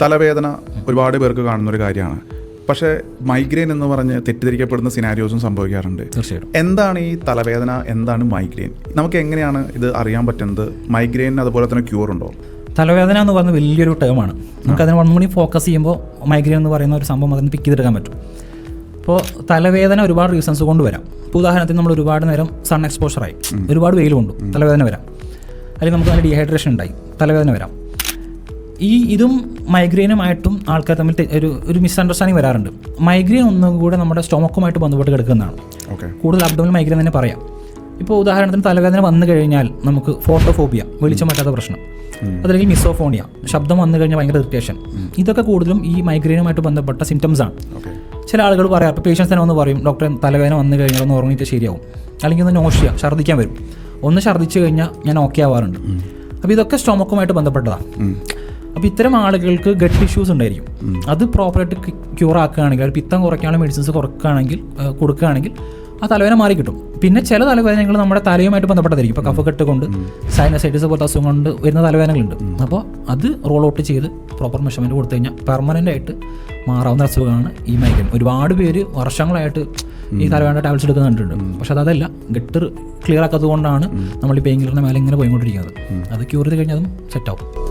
തലവേദന ഒരുപാട് പേർക്ക് കാണുന്ന ഒരു കാര്യമാണ്. പക്ഷെ മൈഗ്രെയിൻ എന്ന് പറഞ്ഞ് തെറ്റിദ്ധരിക്കപ്പെടുന്ന സിനാരിയോസും സംഭവിക്കാറുണ്ട്. തീർച്ചയായിട്ടും. എന്താണ് ഈ തലവേദന? എന്താണ് മൈഗ്രെയിൻ? നമുക്ക് എങ്ങനെയാണ് ഇത് അറിയാൻ പറ്റുന്നത്? മൈഗ്രെയിൻ അതുപോലെ തന്നെ ക്യൂർ ഉണ്ടോ? തലവേദന എന്ന് പറയുന്നത് വലിയൊരു ടേമാണ് നമുക്ക് അതിനെ മണി ഫോക്കസ് ചെയ്യുമ്പോൾ മൈഗ്രെയിൻ എന്ന് പറയുന്ന ഒരു സംഭവം അതിന് പിക്ക് ചെയ്തെടുക്കാൻ പറ്റും. അപ്പോൾ തലവേദന ഒരുപാട് റീസൺസ് കൊണ്ട് വരാം ഇപ്പോൾ ഉദാഹരണത്തിന് നമ്മൾ ഒരുപാട് നേരം സൺ എക്സ്പോഷറായി ഒരുപാട് വെയിൽ കൊണ്ടു തലവേദന വരാം. അല്ലെങ്കിൽ നമുക്ക് നല്ല ഡീഹൈഡ്രേഷൻ ഉണ്ടായി. തലവേദന വരാം. ഈ ഇതും മൈഗ്രെയിനുമായിട്ടും ആൾക്കാർ തമ്മിൽ ഒരു ഒരു മിസ്അണ്ടർസ്റ്റാൻഡിങ് വരാറുണ്ട്. മൈഗ്രെയിൻ ഒന്നും കൂടെ നമ്മുടെ സ്റ്റൊമക്കുമായിട്ട് ബന്ധപ്പെട്ട് കിടക്കുന്നതാണ്. ഓക്കെ കൂടുതൽ അബ്ഡോമിൽ മൈഗ്രെയിൻ തന്നെ പറയാം. ഇപ്പോൾ ഉദാഹരണത്തിന് തലവേദന വന്നു കഴിഞ്ഞാൽ നമുക്ക് ഫോട്ടോഫോബിയ വെളിച്ചം പറ്റാത്ത പ്രശ്നം. അതല്ലെങ്കിൽ മിസോഫോണിയ ശബ്ദം വന്നു കഴിഞ്ഞാൽ ഭയങ്കര ഇറിറ്റേഷൻ ഇതൊക്കെ കൂടുതലും ഈ മൈഗ്രെയിനുമായിട്ട് ബന്ധപ്പെട്ട സിംറ്റംസ് ആണ്. ചില ആളുകൾ പറയാം അപ്പോൾ പേഷ്യൻസ് തന്നെ ഒന്ന് പറയും ഡോക്ടറെ തലവേദന വന്നു കഴിഞ്ഞാൽ ഒന്ന് ഉറങ്ങിയിട്ട് ശരിയാവും. അല്ലെങ്കിൽ ഒന്ന് നോഷ്യ ഛർദ്ദിക്കാൻ വരും. ഒന്ന് ഛർദ്ദിച്ചു കഴിഞ്ഞാൽ ഞാൻ ഓക്കെ ആവാറുണ്ട്. അപ്പോൾ ഇതൊക്കെ സ്റ്റൊമക്കുമായിട്ട് ബന്ധപ്പെട്ടതാണ്. അപ്പോൾ ഇത്തരം ആളുകൾക്ക് ഗട്ട് ഇഷ്യൂസ് ഉണ്ടായിരിക്കും. അത് പ്രോപ്പറായിട്ട് ക്യൂർ ആക്കുകയാണെങ്കിൽ അവർ പിത്തം കുറയ്ക്കാനുള്ള മെഡിസിൻസ് കുറക്കുകയാണെങ്കിൽ കൊടുക്കുകയാണെങ്കിൽ ആ തലവേദന മാറി കിട്ടും. പിന്നെ ചില തലവേദനകൾ നമ്മുടെ തലയുമായിട്ട് ബന്ധപ്പെട്ടതായിരിക്കും. ഇപ്പോൾ കഫക്കെട്ട് കൊണ്ട് സൈനസൈറ്റിസ് പോലത്തെ അസുഖം കൊണ്ട് വരുന്ന തലവേദനകളുണ്ട്. അപ്പോൾ അത് റോൾ ഔട്ട് ചെയ്ത് പ്രോപ്പർ മെഷർമെന്റ് കൊടുത്തു കഴിഞ്ഞാൽ പെർമനന്റ് ആയിട്ട് മാറാവുന്ന അസുഖമാണ് ഈ മൈഗ്രൈൻ. ഒരുപാട് പേര് വർഷങ്ങളായിട്ട് ഈ തലവേദന ടാബ്ലറ്റ്സ് എടുക്കുന്ന കണ്ടിട്ടുണ്ട്. പക്ഷെ അതല്ല. ഗട്ടർ ക്ലിയർ ആക്കാത്തത് കൊണ്ടാണ് നമ്മൾ ഈ പെയിൻ കില്ലറിന്റെ മേലെ ഇങ്ങനെ പോയിക്കൊണ്ടിരിക്കുന്നത്. അത് ക്യൂർ ചെയ്ത് കഴിഞ്ഞാൽ അതും സെറ്റാവും